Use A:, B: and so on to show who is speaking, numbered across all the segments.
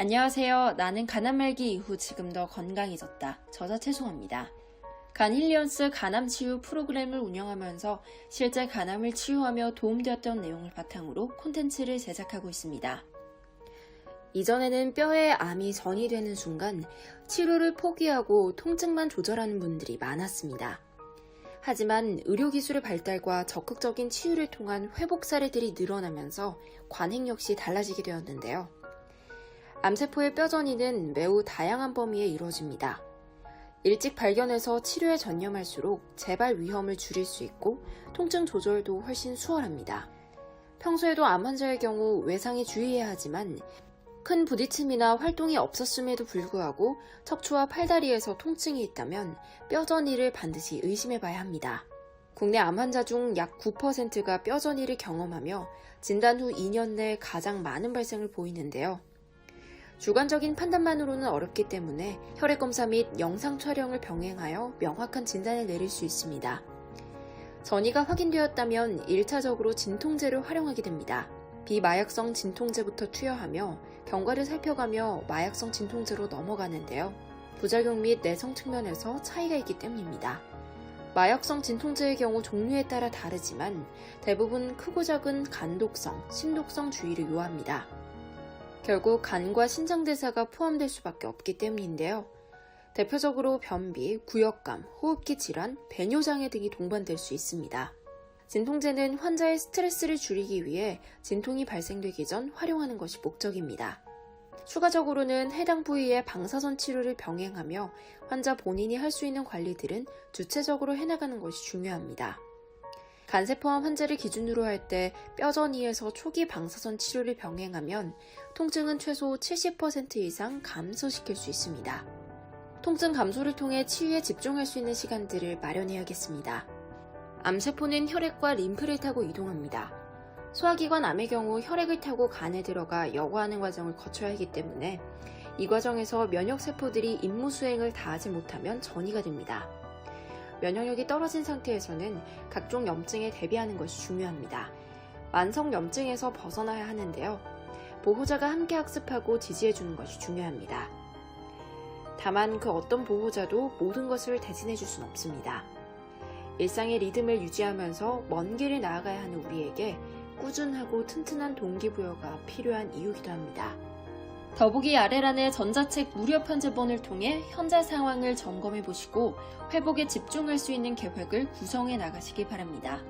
A: 안녕하세요. 나는 간암 말기 이후 지금 더 건강해졌다. 저자 최송합니다. 간힐리언스 간암 치유 프로그램을 운영하면서 실제 간암을 치유하며 도움되었던 내용을 바탕으로 콘텐츠를 제작하고 있습니다. 이전에는 뼈에 암이 전이되는 순간 치료를 포기하고 통증만 조절하는 분들이 많았습니다. 하지만 의료기술의 발달과 적극적인 치유를 통한 회복 사례들이 늘어나면서 관행 역시 달라지게 되었는데요. 암세포의 뼈전이는 매우 다양한 범위에 이루어집니다. 일찍 발견해서 치료에 전념할수록 재발 위험을 줄일 수 있고 통증 조절도 훨씬 수월합니다. 평소에도 암 환자의 경우 외상에 주의해야 하지만 큰 부딪힘이나 활동이 없었음에도 불구하고 척추와 팔다리에서 통증이 있다면 뼈전이를 반드시 의심해 봐야 합니다. 국내 암 환자 중 약 9%가 뼈전이를 경험하며 진단 후 2년 내 가장 많은 발생을 보이는데요. 주관적인 판단만으로는 어렵기 때문에 혈액 검사 및 영상 촬영을 병행하여 명확한 진단을 내릴 수 있습니다. 전이가 확인되었다면 1차적으로 진통제를 활용하게 됩니다. 비마약성 진통제부터 투여하며 경과를 살펴가며 마약성 진통제로 넘어가는데요. 부작용 및 내성 측면에서 차이가 있기 때문입니다. 마약성 진통제의 경우 종류에 따라 다르지만 대부분 크고 작은 간독성, 심독성 주의를 요합니다. 결국 간과 신장대사가 포함될 수밖에 없기 때문인데요. 대표적으로 변비, 구역감, 호흡기 질환, 배뇨장애 등이 동반될 수 있습니다. 진통제는 환자의 스트레스를 줄이기 위해 진통이 발생되기 전 활용하는 것이 목적입니다. 추가적으로는 해당 부위의 방사선 치료를 병행하며 환자 본인이 할 수 있는 관리들은 주체적으로 해나가는 것이 중요합니다. 간세포암 환자를 기준으로 할 때 뼈전이에서 초기 방사선 치료를 병행하면 통증은 최소 70% 이상 감소시킬 수 있습니다. 통증 감소를 통해 치유에 집중할 수 있는 시간들을 마련해야겠습니다. 암세포는 혈액과 림프를 타고 이동합니다. 소화기관 암의 경우 혈액을 타고 간에 들어가 여과하는 과정을 거쳐야 하기 때문에 이 과정에서 면역세포들이 임무 수행을 다하지 못하면 전이가 됩니다. 면역력이 떨어진 상태에서는 각종 염증에 대비하는 것이 중요합니다. 만성 염증에서 벗어나야 하는데요. 보호자가 함께 학습하고 지지해주는 것이 중요합니다. 다만 그 어떤 보호자도 모든 것을 대신해 줄 수는 없습니다. 일상의 리듬을 유지하면서 먼 길을 나아가야 하는 우리에게 꾸준하고 튼튼한 동기부여가 필요한 이유기도 합니다. 더보기 아래란의 전자책 무료 편집본을 통해 현재 상황을 점검해 보시고 회복에 집중할 수 있는 계획을 구성해 나가시기 바랍니다.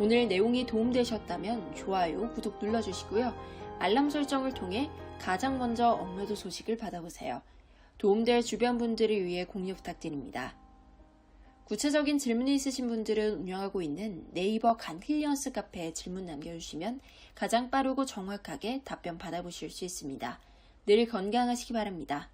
A: 오늘 내용이 도움되셨다면 좋아요, 구독 눌러주시고요. 알람 설정을 통해 가장 먼저 업로드 소식을 받아보세요. 도움될 주변 분들을 위해 공유 부탁드립니다. 구체적인 질문이 있으신 분들은 운영하고 있는 네이버 간힐리언스 카페에 질문 남겨주시면 가장 빠르고 정확하게 답변 받아보실 수 있습니다. 늘 건강하시기 바랍니다.